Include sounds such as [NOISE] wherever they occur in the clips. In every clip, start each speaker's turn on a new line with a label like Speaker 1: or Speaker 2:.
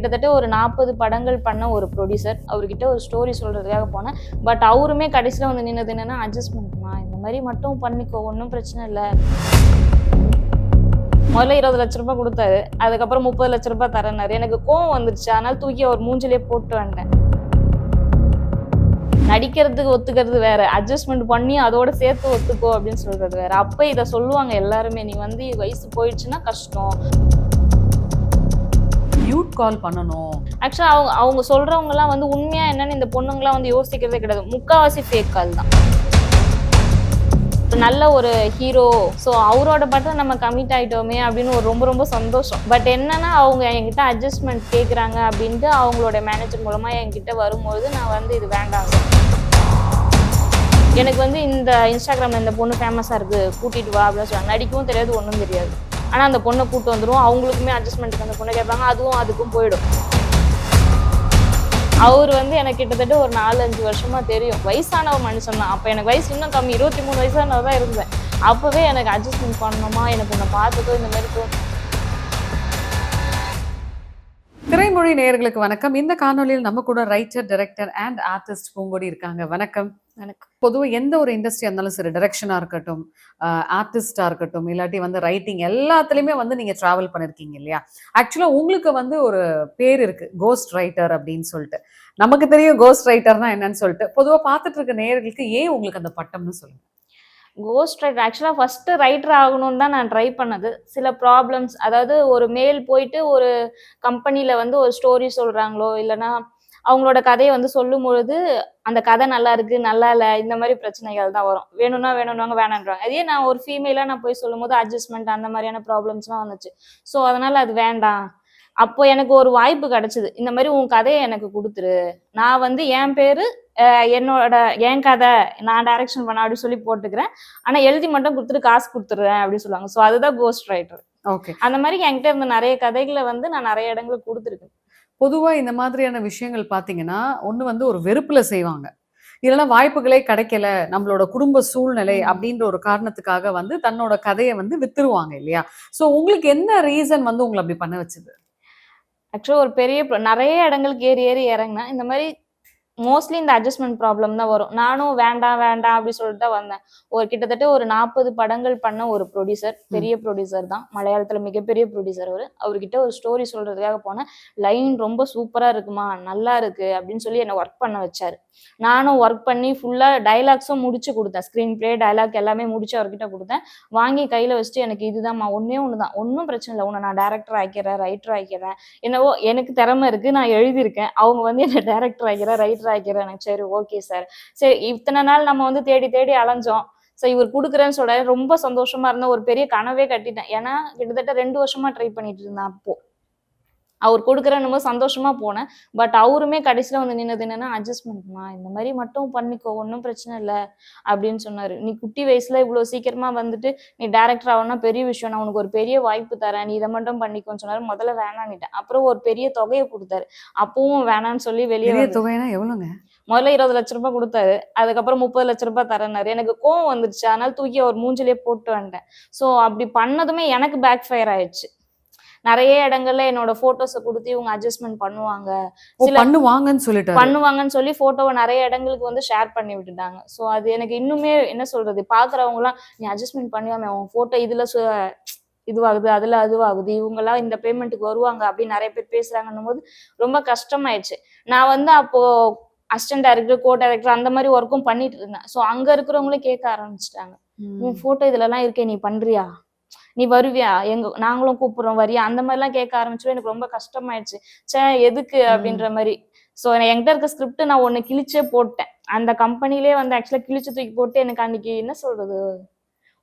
Speaker 1: கிட்டத்தட்ட ஒரு நாற்பது படங்கள் பண்ண ஒரு ப்ரொடியூசர் அவர்கிட்ட ஒரு ஸ்டோரி சொல்றதுக்காக போனேன். பட் அவருமே கடைசியில் வந்து நின்னது என்னன்னா அட்ஜஸ்ட்மெண்ட்மா இந்த மாதிரி மட்டும் பண்ணிக்கோ ஒன்றும் பிரச்சனை இல்லை. முதல்ல இருபது லட்ச ரூபாய் கொடுத்தாரு. அதுக்கப்புறம் முப்பது லட்ச ரூபாய் தரேன்னாரு. எனக்கு கோவம் வந்துருச்சு. அதனால தூக்கி அவர் மூஞ்சிலே போட்டு வந்தேன். நடிக்கிறதுக்கு ஒத்துக்கிறது வேற. அட்ஜஸ்ட்மெண்ட் பண்ணி அதோட சேர்த்து ஒத்துக்கோ அப்படின்னு சொல்றது வேற. அப்ப இதை சொல்லுவாங்க எல்லாருமே. நீ வந்து வயசு போயிடுச்சுன்னா கஷ்டம்.
Speaker 2: மியூட் கால் பண்ணணும்.
Speaker 1: ஆக்சுவலாக அவங்க அவங்க சொல்கிறவங்கலாம் வந்து உண்மையாக என்னன்னு இந்த பொண்ணுங்கலாம் வந்து யோசிக்கிறதே கிடையாது. முக்காவாசி ஃபேக் கால் தான். நல்ல ஒரு ஹீரோ ஸோ அவரோட பட்டம் நம்ம கமிட் ஆகிட்டோமே அப்படின்னு ஒரு ரொம்ப ரொம்ப சந்தோஷம். பட் என்னன்னா அவங்க என்கிட்ட அட்ஜஸ்ட்மெண்ட் கேட்குறாங்க அப்படின்ட்டு அவங்களோட மேனேஜர் மூலமாக என்கிட்ட வரும்போது நான் வந்து இது வேண்டாம். எனக்கு வந்து இந்த இன்ஸ்டாகிராமில் இந்த பொண்ணு ஃபேமஸாக இருக்குது கூட்டிகிட்டு வா அப்படின்னு சொல்லுவாங்க நடிக்கவும் தெரியாது ஒன்றும் தெரியாது. ஆனால் அந்த பொண்ணை கூட்டு வந்துடும் அவங்களுக்குமே அட்ஜஸ்ட்மெண்ட்டுக்கு அந்த பொண்ணை கேட்பாங்க. அதுவும் அதுக்கும் போயிடும். அவர் வந்து எனக்கு கிட்டத்தட்ட ஒரு நாலு அஞ்சு வருஷமா தெரியும். வயசான ஒரு மனுஷன் தான். அப்போ எனக்கு வயசு இன்னும் கம்மி. இருபத்தி மூணு வயசானவர் தான் இருந்தேன். அப்போவே எனக்கு அட்ஜஸ்ட்மெண்ட் பண்ணணுமா? எனக்கு உன்னை பார்த்ததோ இந்த மாதிரி
Speaker 2: திரைமொழி நேயர்களுக்கு வணக்கம். இந்த காணொலியில் நம்ம கூட writer director and artist Poongodi இருக்காங்க. வணக்கம்.
Speaker 1: எனக்கு
Speaker 2: பொதுவாக எந்த ஒரு இண்டஸ்ட்ரியாக இருந்தாலும் சரி டைரக்ஷனாக இருக்கட்டும் ஆர்டிஸ்டாக இருக்கட்டும் இல்லாட்டி வந்து ரைட்டிங் எல்லாத்துலேயுமே வந்து நீங்கள் ட்ராவல் பண்ணியிருக்கீங்க இல்லையா? ஆக்சுவலாக உங்களுக்கு வந்து ஒரு பேர் இருக்குது கோஸ்ட் ரைட்டர் அப்படின்னு சொல்லிட்டு. நமக்கு தெரியும் கோஸ்ட் ரைட்டர்னா என்னன்னு சொல்லிட்டு. பொதுவாக பார்த்துட்டு இருக்க நேர்களுக்கு ஏன் உங்களுக்கு அந்த பட்டம்னு சொல்லுங்கள்
Speaker 1: கோஸ்ட் ரைட்டர் ஆக்சுவலாக ஃபஸ்ட்டு ரைட்டர் ஆகணும்னு தான் நான் ட்ரை பண்ணது. சில ப்ராப்ளம்ஸ் அதாவது ஒரு மேல் போயிட்டு ஒரு கம்பெனியில் வந்து ஒரு ஸ்டோரி சொல்கிறாங்களோ இல்லைன்னா அவங்களோட கதையை வந்து சொல்லும் பொழுது அந்த கதை நல்லா இருக்கு நல்லா இல்லை இந்த மாதிரி பிரச்சனைகள் தான் வரும். வேணும்னா வேணும்னாங்க வேணான்றாங்க. அதே நான் ஒரு ஃபீமேலாக நான் போய் சொல்லும் போது அட்ஜஸ்ட்மெண்ட் அந்த மாதிரியான ப்ராப்ளம்ஸ்லாம் வந்துச்சு. ஸோ அதனால அது வேண்டாம். அப்போ எனக்கு ஒரு வாய்ப்பு கிடைச்சது. இந்த மாதிரி உன் கதையை எனக்கு கொடுத்துரு. நான் வந்து என் பேரு என்னோட என் கதை நான் டைரக்ஷன் பண்ண அப்படின்னு சொல்லி போட்டுக்கிறேன். ஆனா எழுதி மட்டும் கொடுத்துட்டு காசு கொடுத்துட்றேன் அப்படின்னு சொல்லுவாங்க. ஸோ அதுதான் கோஸ்ட் ரைட்டர்
Speaker 2: ஓகே
Speaker 1: அந்த மாதிரி என்கிட்ட இருந்த நிறைய கதைகளை வந்து நான் நிறைய இடங்களுக்கு கொடுத்துருக்கேன்.
Speaker 2: பொதுவாக இந்த மாதிரியான விஷயங்கள் பார்த்தீங்கன்னா ஒன்று வந்து ஒரு வெறுப்புல செய்வாங்க. இல்லைன்னா வாய்ப்புகளே கிடைக்கல நம்மளோட குடும்ப சூழ்நிலை. அப்படின்ற ஒரு காரணத்துக்காக வந்து தன்னோட கதையை வந்து வித்துருவாங்க இல்லையா? ஸோ உங்களுக்கு என்ன ரீசன் வந்து உங்களை அப்படி பண்ண வச்சது?
Speaker 1: ஆக்சுவலாக ஒரு பெரிய நிறைய இடங்களுக்கு ஏறி ஏறி இறங்கினேன் இந்த மாதிரி மோஸ்ட்லி இந்த அட்ஜஸ்ட்மெண்ட் ப்ராப்ளம் தான் வரும். நானும் வேண்டாம் வேண்டாம் அப்படி சொல்லிட்டு தான் வந்தேன். ஒரு கிட்டத்தட்ட ஒரு நாற்பது படங்கள் பண்ண ஒரு ப்ரொடியூசர் பெரிய ப்ரொடியூசர் தான். மலையாளத்துல மிகப்பெரிய ப்ரொடியூசர் அவர். அவர்கிட்ட ஒரு ஸ்டோரி சொல்றதுக்காக போனேன். லைன் ரொம்ப சூப்பரா இருக்குமா? நல்லா இருக்கு அப்படின்னு சொல்லி என்னை ஒர்க் பண்ண வச்சாரு. நானும் ஒர்க் பண்ணி ஃபுல்லா டைலாக்ஸும் முடிச்சு கொடுத்தேன். ஸ்க்ரீன் பிளே டைலாக் எல்லாமே முடிச்சு அவர்கிட்ட கொடுத்தேன். வாங்கி கையில வச்சுட்டு எனக்கு இதுதான்மா ஒன்னே ஒன்று தான் ஒன்றும் பிரச்சனை இல்லை. உன்னை நான் டேரக்டர் ஆக்கிறேன் ரைட்டர் ஆக்கிறேன் என்னவோ எனக்கு திறமை இருக்கு. நான் எழுதியிருக்கேன். அவங்க வந்து என்ன டேரக்டர் ஆக்கிறேன் ரைட்டர் ஆக்கிறேன் எனக்கு சரி ஓகே சார் சரி இத்தனை நாள் நம்ம வந்து தேடி தேடி அலைஞ்சோம். ஸோ இவர் கொடுக்குறேன்னு சொல்றாரு. ரொம்ப சந்தோஷமா இருந்தேன் ஒரு பெரிய கனவே கட்டிட்டேன். ஏன்னா கிட்டத்தட்ட ரெண்டு வருஷமா ட்ரை பண்ணிட்டு இருந்தேன் அப்போ. அவர் கொடுக்குறேன்னு போது சந்தோஷமா போனேன். பட் அவருமே கடைசியில் வந்து நின்னது என்னன்னா அட்ஜஸ்ட்மெண்ட்மா இந்த மாதிரி மட்டும் பண்ணிக்கோ ஒன்றும் பிரச்சனை இல்லை. அப்படின்னு சொன்னாரு. நீ குட்டி வயசுல இவ்வளோ சீக்கிரமா வந்துட்டு நீ டேரக்டர் ஆகணும்னா பெரிய விஷயம். நான் உனக்கு ஒரு பெரிய வாய்ப்பு தரேன். நீ இதை மட்டும் பண்ணிக்கோன்னு சொன்னாரு. முதல்ல வேணான்னுட்டேன் அப்புறம் ஒரு பெரிய தொகையை கொடுத்தாரு. அப்பவும் வேணான்னு சொல்லி வெளியே
Speaker 2: தொகைனா எவ்வளோங்க?
Speaker 1: முதல்ல இருபது லட்ச ரூபாய் கொடுத்தாரு. அதுக்கப்புறம் முப்பது லட்ச ரூபாய் தரேன்னாரு. எனக்கு கோவம் வந்துருச்சு. அதனால தூக்கி அவர் மூஞ்சிலே போட்டு வந்துட்டேன். ஸோ அப்படி பண்ணதுமே எனக்கு பேக் ஃபயர் ஆயிடுச்சு. நிறைய இடங்கள்ல என்னோட போட்டோஸை கொடுத்து இவங்க அட்ஜஸ்ட்மெண்ட் பண்ணுவாங்க.
Speaker 2: பண்ணுவாங்கன்னு சொல்லிட்டாரு.
Speaker 1: பண்ணுவாங்கன்னு சொல்லி போட்டோவை நிறைய இடங்களுக்கு வந்து ஷேர் பண்ணி விட்டுட்டாங்க. ஸோ அது எனக்கு இன்னுமே என்ன சொல்றது பாக்குறவங்கலாம் நீ அட்ஜஸ்ட்மெண்ட் பண்ணியாம உன் போட்டோ இதுல இதுவாகுது அதுல அதுவாகுது இவங்கெல்லாம் இந்த பேமெண்ட்டுக்கு வருவாங்க அப்படின்னு நிறைய பேர் பேசுறாங்கன்னும் போது ரொம்ப கஷ்டமாயிடுச்சு. நான் வந்து அப்போ அசிஸ்டன்ட் டைரக்டர் கோ டைரக்டர் அந்த மாதிரி ஒர்க்கும் பண்ணிட்டு இருந்தேன். ஸோ அங்க இருக்கிறவங்களே கேட்க ஆரம்பிச்சிட்டாங்க. உன் போட்டோ இதுலலாம் இருக்கே நீ பண்றியா? நீ வருவியா? எங்க நாங்களும் கூப்பிடுறோம் வரியா? அந்த மாதிரிலாம் கேட்க ஆரம்பிச்சோம் எனக்கு ரொம்ப கஷ்டமாயிடுச்சு. ச்சே எதுக்கு? அப்படின்ற மாதிரி. ஸோ என்கிட்ட இருக்க ஸ்கிரிப்ட் நான் ஒன்னு கிழிச்சே போட்டேன். அந்த கம்பெனிலே வந்து ஆக்சுவலா கிழிச்சு தூக்கி போட்டு எனக்கு அன்னைக்கு என்ன சொல்றது?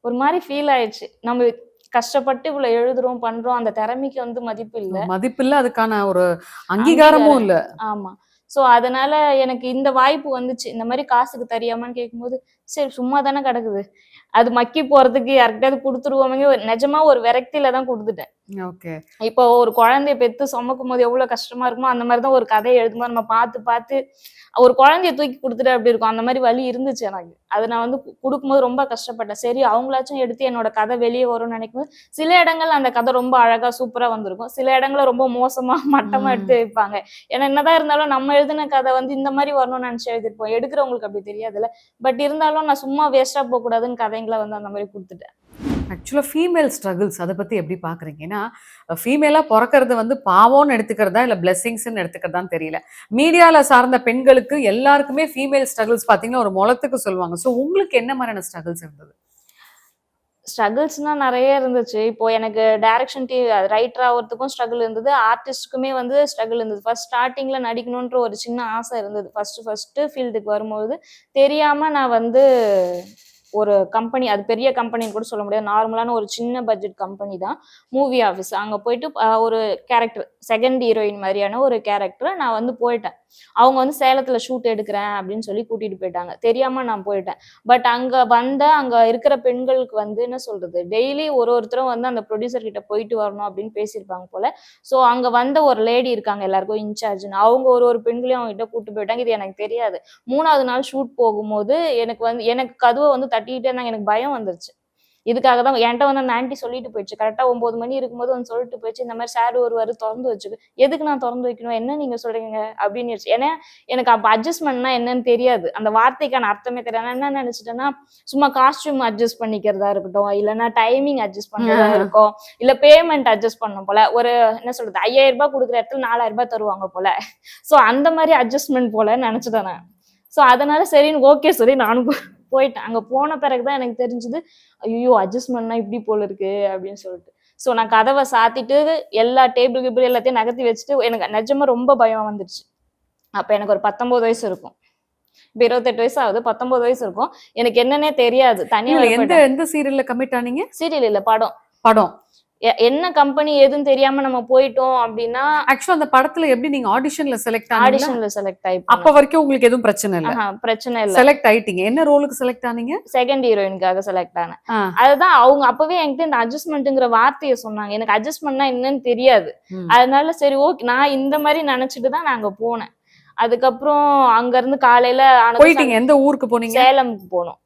Speaker 1: ஒரு மாதிரி ஃபீல் ஆயிடுச்சு. நம்ம கஷ்டப்பட்டு இவ்வளவு எழுதுறோம் பண்றோம். அந்த திறமைக்கு வந்து மதிப்பு இல்லை.
Speaker 2: மதிப்பில்ல அதுக்கான ஒரு அங்கீகாரமும் இல்ல.
Speaker 1: ஆமா. சோ அதனால எனக்கு இந்த வாய்ப்பு வந்துச்சு. இந்த மாதிரி காசுக்கு தெரியாமான்னு கேட்கும்போது சரி சும்மா தானே கிடக்குது. அது மக்கி போறதுக்கு யார்கிட்டயாவது கொடுத்துருவோமே ஒரு நிஜமா ஒரு விரக்தியில தான் கொடுத்துட்டேன்.
Speaker 2: ஓகே.
Speaker 1: இப்போ ஒரு குழந்தைய பெத்து சுமக்கும் போது எவ்வளவு கஷ்டமா இருக்குமோ அந்த மாதிரி தான் ஒரு கதையை எழுதும்போது நம்ம பார்த்து பார்த்து ஒரு குழந்தைய தூக்கி கொடுத்துட்டு அப்படி இருக்கும்? அந்த மாதிரி வலி இருந்துச்சு எனக்கு. அது நான் வந்து கொடுக்கும்போது ரொம்ப கஷ்டப்பட்டேன். சரி அவங்களாச்சும் எடுத்து என்னோட கதை வெளியே வரும்னு நினைக்கும் போது சில இடங்கள்ல அந்த கதை ரொம்ப அழகா சூப்பரா வந்திருக்கும். சில இடங்கள்ல ரொம்ப மோசமா [LAUGHS] மட்டமா. எடுத்து வைப்பாங்க. ஏன்னா என்னதான் இருந்தாலும் நம்ம எழுதின கதை வந்து இந்த மாதிரி வரணும்னு நினைச்சு எழுதிருப்போம் எடுக்கிறவங்களுக்கு அப்படி தெரியாதுல்ல. பட் இருந்தாலும் நான் சும்மா வேஸ்டா போக கூடாதுன்னு கதைங்களை வந்து அந்த மாதிரி கொடுத்துட்டேன்.
Speaker 2: ஆக்சுவலாக ஃபீமேல் ஸ்ட்ரகிள்ஸ் அதை பற்றி எப்படி பார்க்குறீங்க ஏன்னா ஃபீமேலாக பிறக்கிறது வந்து பாவம்னு எடுத்துக்கிறதா இல்லை பிளெஸ்ஸிங்ஸ்ன்னு எடுத்துக்கிறதான்னு தெரியல. மீடியாவில் சார்ந்த பெண்களுக்கு எல்லாருக்குமே ஃபீமேல் ஸ்ட்ரகிள்ஸ் பார்த்தீங்கன்னா ஒரு முளத்துக்கு சொல்லுவாங்க. ஸோ உங்களுக்கு என்ன மாதிரியான ஸ்ட்ரகிள்ஸ் இருந்தது?
Speaker 1: ஸ்ட்ரகிள்ஸ்னால் நிறைய இருந்துச்சு. இப்போ எனக்கு டைரக்ஷன் டி ரைட்டர் ஆகிறதுக்கும் ஸ்ட்ரகிள் இருந்தது. ஆர்டிஸ்ட்டுக்குமே வந்து ஸ்ட்ரகிள் இருந்தது. ஃபர்ஸ்ட் ஸ்டார்டிங்கில் நடிக்கணுன்ற ஒரு சின்ன ஆசை இருந்தது. ஃபர்ஸ்ட் ஃபர்ஸ்ட் ஃபீல்டுக்கு வரும்போது தெரியாமல் நான் வந்து ஒரு கம்பெனி அது பெரிய கம்பெனின்னு கூட சொல்ல முடியாது. நார்மலான ஒரு சின்ன பட்ஜெட் கம்பெனி தான். மூவி ஆஃபீஸ் அங்கே போயிட்டு ஒரு கேரக்டர் செகண்ட் ஹீரோயின் மாதிரியான ஒரு கேரக்டர் நான் வந்து போயிட்டேன். அவங்க வந்து சேலத்துல ஷூட் எடுக்கிறேன் அப்படின்னு சொல்லி கூட்டிட்டு போயிட்டாங்க. தெரியாம நான் போயிட்டேன். பட் அங்க வந்த அங்க இருக்கிற பெண்களுக்கு வந்து என்ன சொல்றது? டெய்லி ஒரு ஒருத்தரும் வந்து அந்த ப்ரொடியூசர் கிட்ட போயிட்டு வரணும் அப்படின்னு பேசியிருப்பாங்க போல. ஸோ அங்க வந்த ஒரு லேடி இருக்காங்க எல்லாருக்கும் இன்சார்ஜ்னு அவங்க ஒரு ஒரு பெண்களையும் அவங்க கிட்ட கூட்டு போயிட்டாங்க. இது எனக்கு தெரியாது. மூணாவது நாள் ஷூட் போகும்போது எனக்கு வந்து எனக்கு கதுவை வந்து தட்டிக்கிட்டே இருந்தாங்க. எனக்கு பயம் வந்துருச்சு. இதுக்காக தான் என்கிட்ட வந்து அந்த ஆன்ட்டி சொல்லிட்டு போயிடுச்சு. கரெக்டாக ஒன்பது மணி இருக்கும்போது வந்து சொல்லிட்டு போயிடுச்சு. இந்த மாதிரி சார் ஒருவாரு திறந்து வச்சுக்கு எதுக்கு நான் திறந்து வைக்கணும்? என்ன நீங்க சொல்றீங்க? அப்படின்னு ஏன்னா எனக்கு அப்ப அட்ஜஸ்ட்மெண்ட்னா என்னன்னு தெரியாது. அந்த வார்த்தைக்கான அர்த்தமே தெரியாது. என்ன நினைச்சிட்டேன்னா சும்மா காஸ்டியூம் அட்ஜஸ்ட் பண்ணிக்கிறதா இருக்கட்டும் இல்லைன்னா டைமிங் அட்ஜஸ்ட் பண்றதா
Speaker 2: ஆ.
Speaker 1: இருக்கும் இல்ல பேமெண்ட் அட்ஜஸ்ட் பண்ணணும் போல. ஒரு என்ன சொல்றது ஐயாயிரம் ரூபாய் கொடுக்குற இடத்துல நாலாயிரம் ரூபாய் தருவாங்க போல. சோ அந்த மாதிரி அட்ஜஸ்ட்மெண்ட் போல நினைச்சிட்டேன் நான். சோ அதனால சரின்னு ஓகே சொல்லி நானும் போயிட்டேன். அங்க போன பிறகுதான் எனக்கு தெரிஞ்சது ஐயோ அட்ஜஸ்ட்மெண்ட்னா இப்படி போல இருக்கு அப்படின்னு சொல்லிட்டு. சோ நான் கதவை சாத்திட்டு எல்லா டேபிள் கிபிள் எல்லாத்தையும் நகர்த்தி வச்சுட்டு எனக்கு நிஜமா ரொம்ப பயம் வந்துடுச்சு அப்ப எனக்கு ஒரு பத்தொன்பது வயசு இருக்கும். இப்ப இருபத்தெட்டு வயசு ஆகுது பத்தொன்பது வயசு இருக்கும். எனக்கு என்னன்னே தெரியாது. தனியா
Speaker 2: இல்ல, எந்த எந்த சீரியல்ல கமிட் ஆனீங்க?
Speaker 1: சீரியல் இல்ல படம்.
Speaker 2: படம்.
Speaker 1: என்ன கம்பெனி எதுன்னு தெரியாம நம்ம போயிட்டோம் அப்படின்னா
Speaker 2: ஆக்சுவலா அந்த படத்துல எப்படி நீங்க ஆடிஷன்ல செலக்ட்
Speaker 1: ஆடிஷன்ல செலக்ட் ஆயி
Speaker 2: அப்ப வரைக்கும் உங்களுக்கு எதுவும் பிரச்சனை இல்ல.
Speaker 1: பிரச்சனை இல்ல.
Speaker 2: செலக்ட் ஆயிட்டீங்க. என்ன ரோலுக்கு செலக்ட் ஆனீங்க?
Speaker 1: செகண்ட் ஹீரோயினுக்காக செலக்ட் ஆனேன். அதுதான் அவங்க அப்பவே என்கிட்ட இந்த அட்ஜஸ்ட்மெண்ட்ங்கிற வார்த்தையை சொன்னாங்க. எனக்கு அட்ஜஸ்ட்மெண்ட்னா என்னன்னு தெரியாது. அதனால சரி ஓகே நான் இந்த மாதிரி நினைச்சிட்டு தான் நான் அங்க போனேன். அதுக்கப்புறம் அங்க இருந்து காலையில
Speaker 2: போயிட்டீங்க. எந்த ஊருக்கு போனீங்க?
Speaker 1: சேலமுக்கு போனோம்.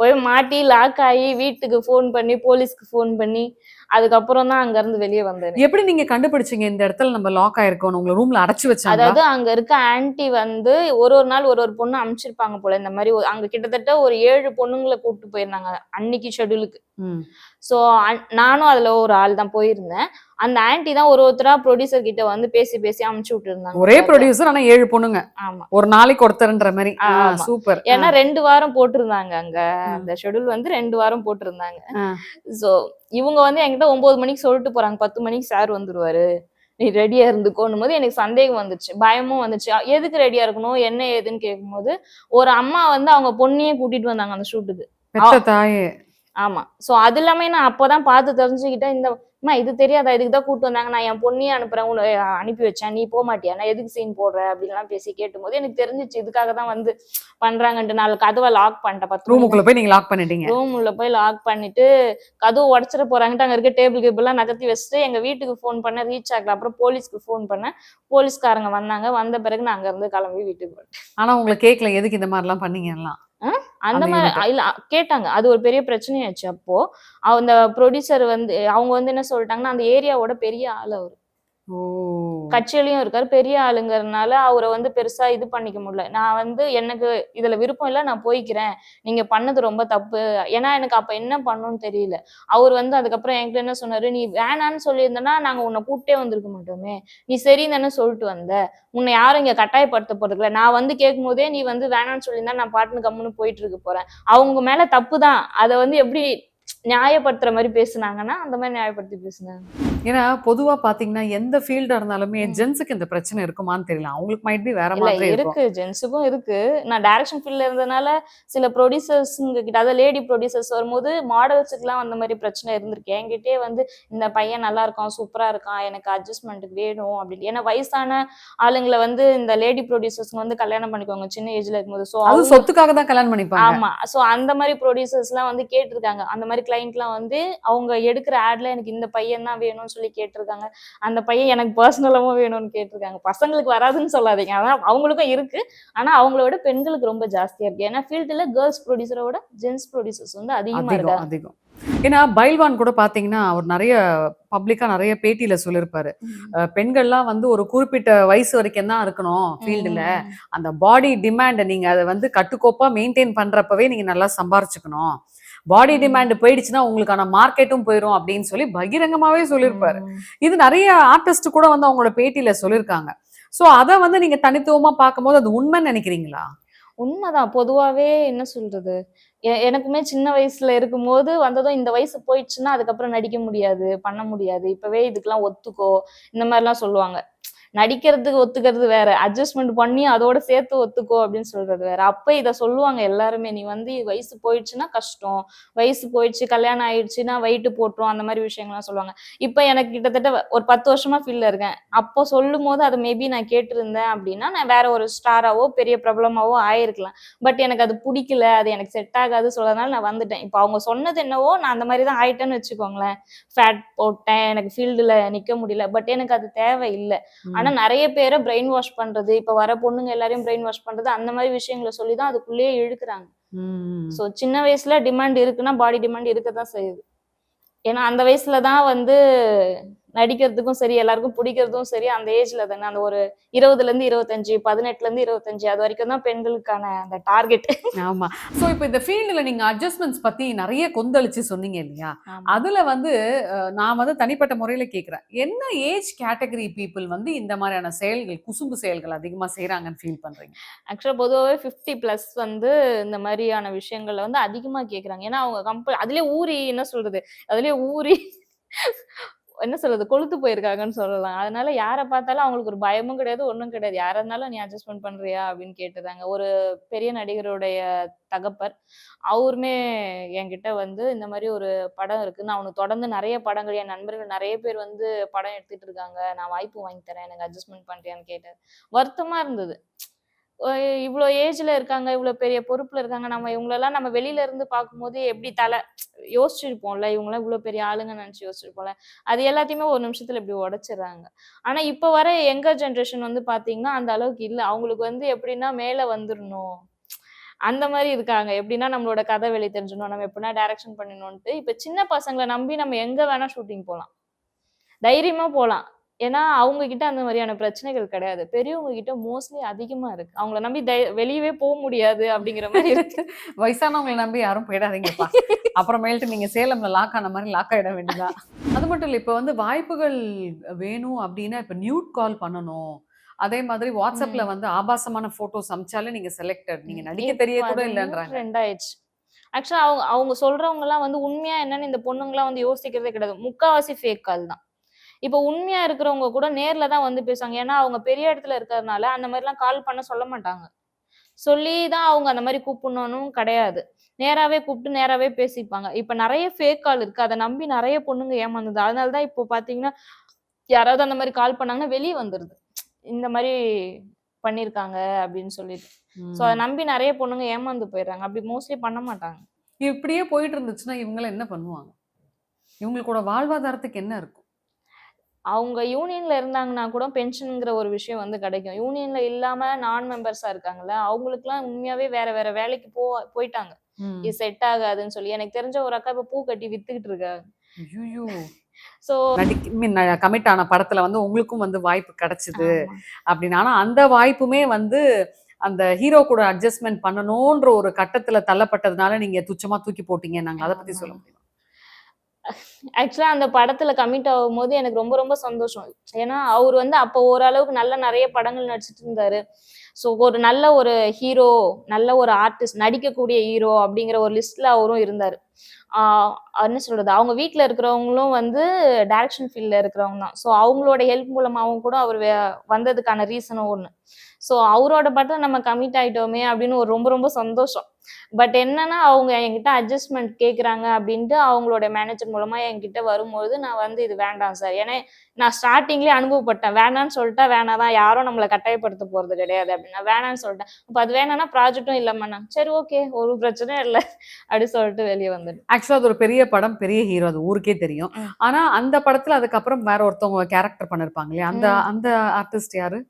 Speaker 1: போய் மாட்டி லாக் ஆகி வீட்டுக்கு ஃபோன் பண்ணி போலீஸ்க்கு ஃபோன் பண்ணி அதுக்கப்புறம் தான் அங்க இருந்து வெளியே வந்தேன்.
Speaker 2: எப்படி நீங்க கண்டுபிடிச்சீங்க இந்த இடத்துல நம்ம லாக் ஆயிருக்கோம் உங்களை ரூம்ல அடைச்சு வச்சாங்க
Speaker 1: அதாவது அங்க இருக்க ஆன்ட்டி வந்து ஒரு ஒரு நாள் ஒரு ஒரு பொண்ணு அனுப்பிச்சிருப்பாங்க போல இந்த மாதிரி அங்க கிட்டத்தட்ட ஒரு ஏழு பொண்ணுங்களை கூப்பிட்டு போயிருந்தாங்க அன்னைக்கு ஷெட்யூலுக்கு ஸோ நானும் அதுல ஒரு ஆள் தான் போயிருந்தேன். அந்த ஆன்ட்டி தான் ஒரு ஒருத்தரா ப்ரொடியூசர் கிட்ட வந்து பேசி பேசி அமுச்சு விட்டு இருந்தாங்க
Speaker 2: ஒரே ப்ரொடியூசர் ஆனா ஏழு பொண்ணுங்க.
Speaker 1: ஆமா.
Speaker 2: ஒரு நாளைக்கு ஒருத்தர்ன்ற மாதிரி. சூப்பர்
Speaker 1: ஏன்னா ரெண்டு வாரம் போட்டிருந்தாங்க அங்க. அந்த ஷெட்யூல் வந்து ரெண்டு வாரம் போட்டிருந்தாங்க. சோ இவங்க வந்து என்கிட்ட ஒன்பது மணிக்கு சொல்லிட்டு போறாங்க. பத்து மணிக்கு சார் வந்துருவாரு. நீ ரெடியா இருந்துக்கோன்னும் போது எனக்கு சந்தேகம் வந்துச்சு. பயமும் வந்துச்சு. எதுக்கு ரெடியா இருக்கணும்? என்ன ஏதுன்னு கேட்கும்போது ஒரு அம்மா வந்து அவங்க பொண்ணையே கூட்டிட்டு வந்தாங்க அந்த ஷூட்டுக்கு
Speaker 2: பெத்த
Speaker 1: ஆமா. சோ அது எல்லாமே நான் அப்பதான் பார்த்து தெரிஞ்சுக்கிட்டேன். இந்த அம்மா இது தெரியாதா? இதுக்கு தான் கூட்டு வந்தாங்க. நான் என் பொண்ணையே அனுப்புறேன். உன்னை அனுப்பி வச்சேன். நீ போக மாட்டியா? நான் எதுக்கு சீன் போடுற? அப்படின்லாம் பேசி கேட்டும்போது எனக்கு தெரிஞ்சிச்சு இதுக்காக தான் வந்து பண்றாங்கன்ட்டு. நாலு கதவை லாக் பண்ணிட்டேன். பத்து
Speaker 2: ரூமுக்குள்ள போய் நீங்க லாக் பண்ணிட்டீங்க.
Speaker 1: ரூம் உள்ள போய் லாக் பண்ணிட்டு கதவு உடச்சிட போறாங்கட்டு அங்க இருக்க டேபிள் கேபிள்லாம் நகர்த்தி வச்சுட்டு எங்க வீட்டுக்கு ஃபோன் பண்ண ரீச் ஆகல. அப்புறம் போலீஸ்க்கு ஃபோன் பண்ணேன். போலீஸ்காரங்க வந்தாங்க. வந்த பிறகு நான் அங்க இருந்து கிளம்பி வீட்டுக்கு போயிட்டேன்.
Speaker 2: ஆனா உங்களை கேட்கல எதுக்கு இந்த மாதிரி எல்லாம் பண்ணீங்க எல்லாம்
Speaker 1: அந்த மாதிரி கேட்டாங்க. அது ஒரு பெரிய பிரச்சனையாச்சு அப்போ. அந்த ப்ரொடியூசர் வந்து அவங்க வந்து என்ன சொல்லிட்டாங்கன்னா அந்த ஏரியாவோட பெரிய ஆள் அவர். கட்சியிலயும் இருக்காரு. பெரிய ஆளுங்கிறதுனால அவரை வந்து பெருசா இது பண்ணிக்க முடியல. நான் வந்து எனக்கு இதுல விருப்பம் இல்ல நான் போய்க்கிறேன். நீங்க பண்ணது ரொம்ப தப்பு. ஏன்னா எனக்கு அப்ப என்ன பண்ணும்னு தெரியல. அவர் வந்து அதுக்கப்புறம் என்கிட்ட என்ன சொன்னாரு? நீ வேணான்னு சொல்லியிருந்தனா நாங்க உன்னை கூப்பிட்டே வந்திருக்க மாட்டோமே. நீ சரின்னு தானே சொல்லிட்டு வந்த. உன்னை யாரும் இங்க கட்டாயப்படுத்த போறதுல நான் வந்து கேட்கும் போதே நீ வந்து வேணான்னு சொல்லியிருந்தா நான் பாட்டுன்னு கம்முன்னு போயிட்டு இருக்க போறேன். அவங்க மேல தப்பு தான். அதை வந்து எப்படி நியாயப்படுத்துற மாதிரி பேசுனாங்கன்னா அந்த மாதிரி நியாயப்படுத்தி பேசுனாங்க.
Speaker 2: ஏன்னா பொதுவா பாத்தீங்கன்னா எந்த ஃபீல்டா இருந்தாலுமே. ஜென்ஸுக்கு இந்த பிரச்சனை இருக்குமான்னு தெரியல. அவங்களுக்கு மைட் பி வேற மாதிரி
Speaker 1: இருக்கு. ஜென்ஸுக்கும் இருக்கு. நான் டைரக்ஷன் ஃபீல்ட்ல இருந்தனால சில ப்ரொடியூசர்ஸ்ங்க கிட்ட அதாவது லேடி ப்ரொடியூசர்ஸ் வரும்போது மாடல்ஸுக்குலாம் அந்த மாதிரி பிரச்சனை இருந்திருக்கு. என்கிட்டயே வந்து இந்த பையன் நல்லா இருக்கான் சூப்பரா இருக்கான் எனக்கு அட்ஜஸ்ட்மெண்ட்டுக்கு வேணும் அப்படின்னு. ஏன்னா வயசான ஆளுங்களை வந்து இந்த லேடி ப்ரொடியூசர்ஸ்ங்க வந்து கல்யாணம் பண்ணிக்குவாங்க சின்ன ஏஜ்ல இருக்கும்போது. ஸோ
Speaker 2: அது சொத்துக்காக தான் கல்யாணம் பண்ணிப்பாங்க.
Speaker 1: ஆமா. சோ அந்த மாதிரி ப்ரொடியூசர்ஸ்லாம் வந்து கேட்டிருக்காங்க. அந்த மாதிரி கிளைண்ட்லாம் வந்து அவங்க எடுக்கிற ஆட்ல எனக்கு இந்த பையன் தான் வேணும்னு சொல்லி கேட்டிருக்காங்க. அந்த பையன் எனக்கு பர்சனலாவும் வேணும்னு கேட்டிருக்காங்க. பசங்களுக்கு வராதுன்னு சொல்லாதீங்க. அதான் அவங்களுக்கும் இருக்கு. ஆனா அவங்களோட பெண்களுக்கு ரொம்ப ஜாஸ்தியா இருக்கு. ஏன்னா ஃபீல்டுல கேர்ள்ஸ் ப்ரொடியூசரோட ஜென்ஸ் ப்ரொடியூசர்ஸ் வந்து அதிகமா
Speaker 2: அதிகம்
Speaker 1: இருக்காங்க.
Speaker 2: அதிகம். ஏன்னா பைல்வான் கூட பாத்தீங்கன்னா அவர் நிறைய பப்ளிக்கா நிறைய பேட்டியில சொல்லியிருப்பாரு பெண்கள்லாம் வந்து ஒரு குறிப்பிட்ட வயசு வரைக்கும் தான் இருக்கணும் ஃபீல்டுல அந்த பாடி டிமாண்ட் நீங்க அதை வந்து கட்டுக்கோப்பா மெயின்டைன் பண்றப்பவே நீங்க நல்லா சம்பாரிச்சுக்கணும். பாடி. டிமாண்ட் போயிடுச்சுன்னா உங்களுக்கான மார்க்கெட்டும் போயிடும் அப்படின்னு சொல்லி பகிரங்கமாவே சொல்லியிருப்பாரு. இது நிறைய ஆர்டிஸ்ட் கூட வந்து அவங்களோட பேட்டியில சொல்லியிருக்காங்க சோ அத வந்து நீங்க தனித்துவமா பார்க்கும்போது அது உண்மைன்னு நினைக்கிறீங்களா?
Speaker 1: உண்மைதான். பொதுவாவே என்ன சொல்றது? எனக்குமே சின்ன வயசுல இருக்கும்போது வந்ததும் இந்த வயசு போயிடுச்சுன்னா அதுக்கப்புறம் நடிக்க முடியாது பண்ண முடியாது. இப்பவே இதுக்கெல்லாம் ஒத்துக்கோ இந்த மாதிரிலாம் சொல்லுவாங்க. நடிக்கிறதுக்கு ஒத்துக்கிறது வேற அட்ஜஸ்ட்மெண்ட் பண்ணி அதோட சேர்த்து ஒத்துக்கோ அப்படின்னு சொல்றது வேற. அப்ப இத சொல்லுவாங்க எல்லாருமே நீ வந்து வயசு போயிடுச்சுன்னா கஷ்டம் வயசு போயிடுச்சு கல்யாணம் ஆயிடுச்சுன்னா வெயிட்டு போட்டுரும் அந்த மாதிரி விஷயங்கள்லாம் சொல்லுவாங்க. இப்ப எனக்கு கிட்டத்தட்ட ஒரு பத்து வருஷமா ஃபீல்ல இருக்கேன். அப்போ சொல்லும் போது அதை மேபி நான் கேட்டிருந்தேன் அப்படின்னா நான் வேற ஒரு ஸ்டாராவோ பெரிய பிரபலமாவோ ஆயிருக்கலாம். பட் எனக்கு அது பிடிக்கல அது எனக்கு செட் ஆகாது சொல்றதுனால நான் வந்துட்டேன். இப்போ அவங்க சொன்னது என்னவோ நான் அந்த மாதிரி தான் ஆயிட்டேன்னு வச்சுக்கோங்களேன். ஃபேட் போட்டேன் எனக்கு ஃபீல்டுல நிக்க முடியல. பட் எனக்கு அது தேவை இல்லை ஆனா நிறைய பேரை பிரெயின் வாஷ் பண்றது இப்ப வர பொண்ணுங்க எல்லாரையும் பிரெயின் வாஷ் பண்றது அந்த மாதிரி விஷயங்களை சொல்லி தான் அதுக்குள்ளேயே இழுக்குறாங்க. ஸோ சின்ன வயசுல டிமாண்ட் இருக்குன்னா பாடி டிமாண்ட் இருக்க தான் செய்யுது ஏன்னா அந்த வயசுல தான் வந்து நடிக்கிறதுக்கும் சரி எல்லாருக்கும் பிடிக்கிறதும் சரி அந்த ஏஜ்ல தானே அந்த ஒரு இருபதுல இருந்து இருபத்தஞ்சு பதினெட்டுல இருந்து இருபத்தஞ்சு அது வரைக்கும் தான் பெண்களுக்கான அந்த டார்கெட்
Speaker 2: ஆமா. சோ இப்போ இந்த ஃபீல்டுல நீங்க அட்ஜஸ்ட்மெண்ட்ஸ் பத்தி நிறைய கொந்தளிச்சு சொன்னீங்க இல்லையா? அதுல வந்து நான் வந்து தனிப்பட்ட முறையில கேக்குறேன். என்ன ஏஜ் கேட்டகரி பீப்புள் வந்து இந்த மாதிரியான செயல்கள் குசும்பு செயல்கள் அதிகமா செய்யறாங்கன்னு ஃபீல் பண்றீங்க?
Speaker 1: ஆக்சுவலா பொதுவாகவே ஃபிஃப்டி ப்ளஸ் வந்து இந்த மாதிரியான விஷயங்கள்ல வந்து அதிகமா கேக்குறாங்க. ஏன்னா அவங்க கம்பெனி அதுலயே ஊறி என்ன சொல்றது? அதுலயே ஊறி என்ன சொல்றது கொளுத்து போயிருக்காங்கன்னு சொல்லலாம். அதனால யாரை பார்த்தாலும் அவங்களுக்கு ஒரு பயமும் கிடையாது ஒன்றும் கிடையாது. யாரா இருந்தாலும் நீ அட்ஜஸ்ட்மெண்ட் பண்றியா அப்படின்னு கேட்டுதாங்க. ஒரு பெரிய நடிகருடைய தகப்பர் அவருமே என்கிட்ட வந்து இந்த மாதிரி ஒரு படம் இருக்கு. நான் அவனுக்கு தொடர்ந்து நிறைய படங்கள் என் நண்பர்கள் நிறைய பேர் வந்து படம் எடுத்துட்டு இருக்காங்க. நான் வாய்ப்பு வாங்கி தரேன் எனக்கு அட்ஜஸ்ட்மெண்ட் பண்றியான்னு கேட்டார் வருத்தமா இருந்தது. இவ்வளோ ஏஜ்ல இருக்காங்க இவ்வளோ பெரிய பொறுப்புல இருக்காங்க நம்ம இவங்களெல்லாம் நம்ம வெளியில இருந்து பார்க்கும்போது எப்படி தலை யோசிச்சிருப்போம்ல இவங்களாம் இவ்வளோ பெரிய ஆளுங்க நினச்சி யோசிச்சிருப்போம்ல அது எல்லாத்தையுமே ஒரு நிமிஷத்துல இப்படி உடைச்சிடுறாங்க. ஆனா இப்போ வர எங்கர் ஜென்ரேஷன் வந்து பாத்தீங்கன்னா அந்த அளவுக்கு இல்லை. அவங்களுக்கு வந்து எப்படின்னா மேலே வந்துடணும் அந்த மாதிரி இருக்காங்க. எப்படின்னா நம்மளோட கதை வெளி தெரிஞ்சிடணும். நம்ம எப்படின்னா டைரக்ஷன் பண்ணணும்ட்டு இப்போ சின்ன பசங்களை நம்பி நம்ம எங்க வேணா ஷூட்டிங் போகலாம் தைரியமா போகலாம் ஏன்னா அவங்க கிட்ட அந்த மாதிரியான பிரச்சனைகள் கிடையாது. பெரியவங்க கிட்ட மோஸ்ட்லி அதிகமா இருக்கு. அவங்கள நம்பி வெளியவே போக முடியாது அப்படிங்கிற மாதிரி [LAUGHS] இருக்கு.
Speaker 2: வயசானவங்களை நம்பி யாரும் போயிடாதீங்கப்பா. [LAUGHS] அப்புறமேல்ட்டு நீங்க சேலம்ல லாக் ஆன மாதிரி லாக் ஆயிட வேண்டியதா? அது மட்டும் இல்ல இப்ப வந்து வாய்ப்புகள் வேணும் அப்படின்னா இப்ப நியூட் கால் பண்ணணும். அதே மாதிரி வாட்ஸ்அப்ல. வந்து ஆபாசமான போட்டோஸ் அமிச்சாலே நீங்க செலக்டட் நீங்க நடிக்க தெரிய கூட இல்லைன்றாங்க.
Speaker 1: ட்ரெண்ட் ஆயிடுச்சு. ஆக்சுவலா அவங்க அவங்க சொல்றவங்க எல்லாம் வந்து உண்மையா என்னன்னு இந்த பொண்ணுங்கலாம் வந்து யோசிக்கிறதே கிடையாது. முக்காவாசி ஃபேக் கால் தான். இப்போ உண்மையா இருக்கிறவங்க கூட நேர்ல தான் வந்து பேசுவாங்க. ஏன்னா அவங்க பெரிய இடத்துல இருக்கிறதுனால அந்த மாதிரிலாம் கால் பண்ண சொல்ல மாட்டாங்க. சொல்லி தான் அவங்க அந்த மாதிரி கூப்பிடணும் கிடையாது. நேராவே கூப்பிட்டு நேராவே பேசிப்பாங்க. இப்ப நிறைய ஃபேக் கால் இருக்கு. அதை நம்பி நிறைய பொண்ணுங்க ஏமாந்தது. அதனால தான் இப்போ பாத்தீங்கன்னா யாராவது அந்த மாதிரி கால் பண்ணாங்கன்னா வெளியே வந்துருது. இந்த மாதிரி பண்ணிருக்காங்க அப்படின்னு சொல்லிட்டு. சோ அதை நம்பி நிறைய பொண்ணுங்க ஏமாந்து போயிடுறாங்க. அப்படி மோஸ்ட்லி பண்ண மாட்டாங்க.
Speaker 2: இப்படியே போயிட்டு இருந்துச்சுன்னா இவங்க என்ன பண்ணுவாங்க? இவங்களோட வாழ்வாதாரத்துக்கு என்ன இருக்கும்?
Speaker 1: அவங்க யூனியன்ல இருந்தாங்கன்னா கூட பென்ஷனுங்கிற ஒரு விஷயம் வந்து கிடைக்கும். யூனியன்ல இல்லாம நான் மெம்பர்ஸா இருக்காங்கல்ல அவங்களுக்குலாம் உண்மையாவே வேற வேற வேலைக்கு போ போயிட்டாங்க. இது செட் ஆகாதுன்னு சொல்லி எனக்கு தெரிஞ்ச ஒரு அக்கா இப்ப பூ கட்டி வித்துக்கிட்டு இருக்காங்க. [LAUGHS]
Speaker 2: நடிக்க கமிட் ஆன படத்துல வந்து உங்களுக்கும் வந்து வாய்ப்பு கிடைச்சது அப்படின்னு. ஆனா அந்த வாய்ப்புமே வந்து அந்த ஹீரோ கூட அட்ஜஸ்ட்மெண்ட் பண்ணணும்ன்ற ஒரு கட்டத்துல தள்ளப்பட்டதுனால நீங்க துச்சமா தூக்கி போட்டீங்க நாங்க அதை பத்தி சொல்ல. முடியும்?
Speaker 1: ஆக்சுவலாக அந்த படத்தில் கமிட் ஆகும்போது எனக்கு ரொம்ப ரொம்ப சந்தோஷம். ஏன்னா அவர் வந்து அப்போ ஓரளவுக்கு நல்ல நிறைய படங்கள் நடிச்சிட்டு இருந்தாரு. ஸோ ஒரு நல்ல ஒரு ஹீரோ நல்ல ஒரு ஆர்டிஸ்ட் நடிக்கக்கூடிய ஹீரோ அப்படிங்கிற ஒரு லிஸ்ட்ல அவரும் இருந்தார். என்ன சொல்றது? அவங்க வீட்டில் இருக்கிறவங்களும் வந்து டைரக்ஷன் ஃபீல்டில் இருக்கிறவங்க தான். ஸோ அவங்களோட ஹெல்ப் மூலமாகவும் கூட அவர் வே- வந்ததுக்கான ரீசனும் ஒன்று ஸோ அவரோட பட்டம் நம்ம கமிட் ஆயிட்டோமே அப்படின்னு ஒரு ரொம்ப ரொம்ப சந்தோஷம். பட் என்னன்னா அவங்க என்கிட்ட அட்ஜஸ்ட்மெண்ட் கேக்குறாங்க அப்படின்ட்டு அவங்களோட மேனேஜர் மூலமா என்கிட்ட வரும்போது நான் வந்து இது வேண்டாம் சார் ஏன்னா நான் ஸ்டார்டிங்லேயே அனுபவப்பட்டேன். வேணான்னு சொல்லிட்டா வேணாதான் யாரும் நம்மளை கட்டாயப்படுத்த போறது கிடையாது அப்படின்னா. வேணான்னு சொல்லிட்டேன். இப்போ அது வேணாம்னா ப்ராஜெக்டும் இல்லைம்மா சரி ஓகே ஒரு பிரச்சனையும் இல்லை. அப்படி சொல்லிட்டு வெளியே வந்துட்டேன்.
Speaker 2: ஆக்சுவலா அது ஒரு பெரிய படம் பெரிய ஹீரோ அது ஊருக்கே தெரியும்.
Speaker 1: ம்.
Speaker 2: ஆனா அந்த படத்துல அதுக்கப்புறம் வேற ஒருத்தவங்க கேரக்டர் பண்ணிருப்பாங்க இல்லையா? அந்த. அந்த ஆர்டிஸ்ட் யாரு?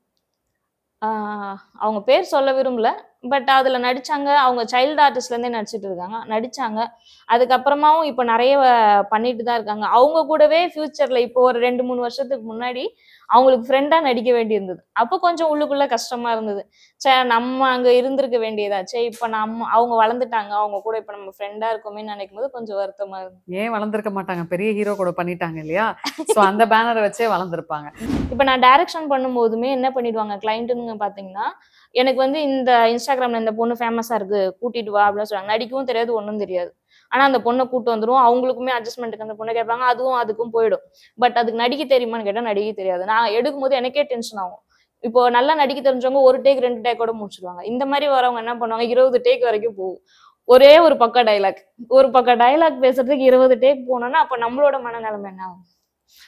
Speaker 1: அவங்க பேர் சொல்ல விரும்பல. பட் அதுல நடிச்சாங்க அவங்க சைல்டு ஆர்டிஸ்ட்ல இருந்தே நடிச்சிட்டு இருக்காங்க. நடிச்சாங்க. அதுக்கப்புறமாவும் இப்போ நிறைய பண்ணிட்டு தான் இருக்காங்க. அவங்க கூடவே ஃபியூச்சர்ல இப்போ ஒரு ரெண்டு மூணு வருஷத்துக்கு முன்னாடி அவங்களுக்கு ஃப்ரெண்டா நடிக்க வேண்டியிருந்தது. அப்போ கொஞ்சம் உள்ளுக்குள்ள கஷ்டமா இருந்தது. சே நம்ம அங்க இருந்திருக்க வேண்டியதாச்சே. இப்போ நம்ம அவங்க வளர்ந்துட்டாங்க. அவங்க கூட இப்போ நம்ம ஃப்ரெண்டா இருக்கோமே நினைக்கும் போது கொஞ்சம் வருத்தமா இருந்தது.
Speaker 2: ஏன் வளர்ந்துருக்க மாட்டாங்க? பெரிய ஹீரோ கூட பண்ணிட்டாங்க இல்லையா? சோ அந்த பேனரை வச்சே வளர்ந்துருப்பாங்க.
Speaker 1: இப்போ நான் டைரக்ஷன் பண்ணும்போதுமே என்ன பண்ணிடுவாங்க? கிளைண்ட்டுங்க பார்த்தீங்கன்னா எனக்கு வந்து இந்த இன்ஸ்டாகிராம்ல இந்த பொண்ணு ஃபேமஸா இருக்கு கூட்டிட்டு வா அப்படின்னு சொல்லுவாங்க. நடிக்கவும் தெரியாது ஒன்றும் தெரியாது. ஆனா அந்த பொண்ணை கூட்டு வந்துடும் அவங்களுக்குமே அட்ஜஸ்ட்மெண்ட்டுக்கு அந்த பொண்ணை கேட்பாங்க. அதுவும் அதுக்கும் போயிடும். பட் அதுக்கு நடிக்க தெரியுமான்னு கேட்டா நடிக்க தெரியாது. நான் எடுக்கும்போது எனக்கே டென்ஷன் ஆகும். இப்போ நல்லா நடிக்க தெரிஞ்சவங்க ஒரு டேக் ரெண்டு டேக் கூட முடிச்சிடுவாங்க இந்த மாதிரி வரவங்க என்ன பண்ணுவாங்க? இருபது டேக் வரைக்கும் போகும். ஒரே ஒரு பக்கம் டைலாக் ஒரு பக்கம் டைலாக் பேசுறதுக்கு இருபது டேக் போனோம்னா அப்ப நம்மளோட மனநிலைமை என்ன ஆகும்?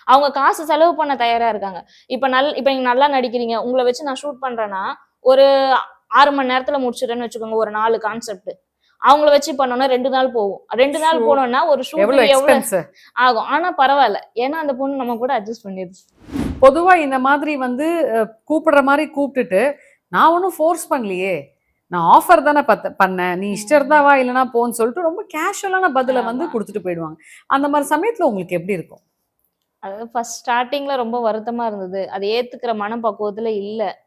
Speaker 1: அவங்க காசு செலவு பண்ண தயாரா இருக்காங்க. இப்ப நல் இப்ப நீங்க நல்லா நடிக்கிறீங்க. உங்களை வச்சு நான் ஷூட் பண்றேன்னா ஒரு ஆறு மணி நேரத்துல முடிச்சிடுறேன்னு வச்சுக்கோங்க ஒரு நாலு கான்செப்ட் அவங்கள வச்சு பண்ணோம்னா ரெண்டு நாள் போகும். ரெண்டு நாள். போனோம்னா ஒரு ஷூட்
Speaker 2: எவ்வளவு
Speaker 1: ஆகும். ஆனா பரவாயில்ல. ஏன்னா அந்த பொண்ணு நம்ம கூட அட்ஜஸ்ட் பண்ணிடுச்சு
Speaker 2: பொதுவா இந்த மாதிரி வந்து கூப்பிடுற மாதிரி கூப்பிட்டுட்டு நான் ஒன்றும் ஃபோர்ஸ் பண்ணலையே. நான் ஆஃபர் தானே பத்த பண்ணேன். நீ இஷ்டம் இருந்தா வா இல்லைன்னா போன்னு சொல்லிட்டு ரொம்ப கேஷுவலான பதில வந்து. கொடுத்துட்டு போயிடுவாங்க. அந்த மாதிரி சமயத்துல உங்களுக்கு எப்படி இருக்கும்?
Speaker 1: அதாவது ஃபர்ஸ்ட் ஸ்டார்டிங்ல ரொம்ப வருத்தமா இருந்தது. அதை ஏத்துக்கிற மனப்பக்குவத்துல இல்ல.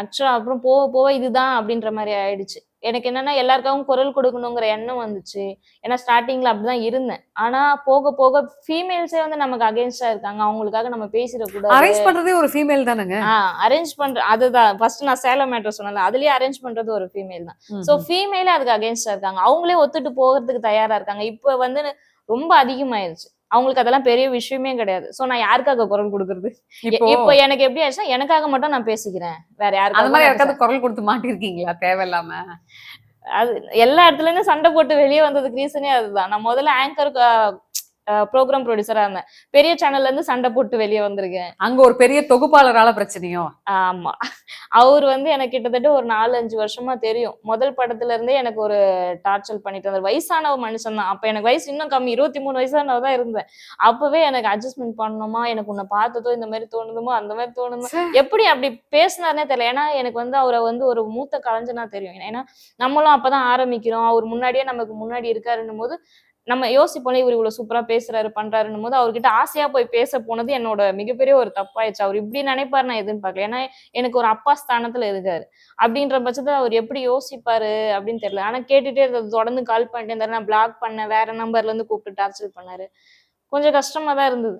Speaker 1: ஆக்சுவலா அப்புறம் போக போக இதுதான் அப்படின்ற மாதிரி ஆயிடுச்சு. எனக்கு என்னன்னா எல்லாருக்காகவும் குரல் கொடுக்கணுங்கிற எண்ணம் வந்துச்சு. ஏன்னா ஸ்டார்டிங்ல அப்படிதான் இருந்தேன். ஆனா போக போக ஃபீமேல்ஸே வந்து நமக்கு அகேன்ஸ்டா இருக்காங்க. அவங்களுக்காக நம்ம பேசிடக்கூடாது.
Speaker 2: அரேஞ்ச் பண்றதே ஒரு ஃபீமேல் தானேங்க?
Speaker 1: அரேஞ்ச் பண்ற அதுதான். ஃபர்ஸ்ட் நான் சேலம் மேட்டர் சொன்னல அதுலயே அரேஞ்ச் பண்றது ஒரு ஃபீமேல் தான். சோ ஃபீமேலே அதுக்கு அகேன்ஸ்டா இருக்காங்க. அவங்களே ஒத்துட்டு போகிறதுக்கு தயாரா இருக்காங்க. இப்போ வந்து ரொம்ப அதிகமாயிருச்சு. அவங்களுக்கு அதெல்லாம் பெரிய விஷயமே கிடையாது. சோ நான் யாருக்காக குரல் கொடுக்கறது?
Speaker 2: இப்போ
Speaker 1: எனக்கு எப்படி ஆச்சுன்னா எனக்காக மட்டும் நான் பேசிக்கிறேன். வேற
Speaker 2: அந்த மாதிரி யாருக்காவது குரல் கொடுத்து மாட்டிருக்கீங்களா? தேவையில்லாம?
Speaker 1: அது எல்லா இடத்துல இருந்து சண்டை போட்டு வெளியே வந்ததுக்கு ரீசனே அதுதான். நான் முதல்ல ஆங்கர் ப்ரோக்ராம் ப்ரொடியூசரா இருந்தேன். பெரிய சேனல்ல இருந்து சண்டை போட்டு வெளியே வந்திருக்கேன்.
Speaker 2: அங்க ஒரு பெரிய தொகுப்பாளரால பிரச்சனையோ?
Speaker 1: ஆமா. அவர் வந்து எனக்கு கிட்டத்தட்ட ஒரு நாலு அஞ்சு வருஷமா தெரியும். முதல் படத்துல இருந்தே எனக்கு ஒரு டார்ச்சர் பண்ணிட்டு இருந்தார். வயசான மனுஷன் தான். அப்ப எனக்கு வயசு இன்னும் கம்மி. இருபத்தி மூணு வயசானவ தான் இருந்தேன். அப்பவே எனக்கு அட்ஜஸ்ட்மெண்ட் பண்ணணுமா? எனக்கு உன்னை பார்த்ததோ இந்த மாதிரி தோணுதுமோ? அந்த மாதிரி தோணுமோ எப்படி அப்படி பேசினாருனே தெரியல. ஏன்னா எனக்கு வந்து அவரை வந்து ஒரு மூத்த கலைஞனா தெரியும். ஏன்னா நம்மளும் அப்பதான் ஆரம்பிக்கிறோம். அவர் முன்னாடியே நமக்கு முன்னாடி இருக்காருன்னும் போது நம்ம யோசிப்போம் இவர் இவ்வளவு சூப்பரா பேசுறாரு பண்றாருன்னும் போது அவர்கிட்ட ஆசையா போய் பேச போனது என்னோட மிகப்பெரிய ஒரு தப்பாயிடுச்சு. அவர் இப்படி நினைப்பாரு நான் எதுன்னு பார்க்கல. ஏன்னா எனக்கு ஒரு அப்பா ஸ்தானத்துல இருக்காரு. அப்படின்ற பட்சத்துல அவர் எப்படி யோசிப்பாரு அப்படின்னு தெரியல. ஆனா கேட்டுட்டே இருந்தது தொடர்ந்து கால் பண்ணிட்டே இருந்தாரு. நான் பிளாக் பண்ணேன் வேற நம்பர்ல இருந்து கூப்பிட்டு டார்ச்சர் பண்ணாரு. கொஞ்சம் கஷ்டமா தான் இருந்தது.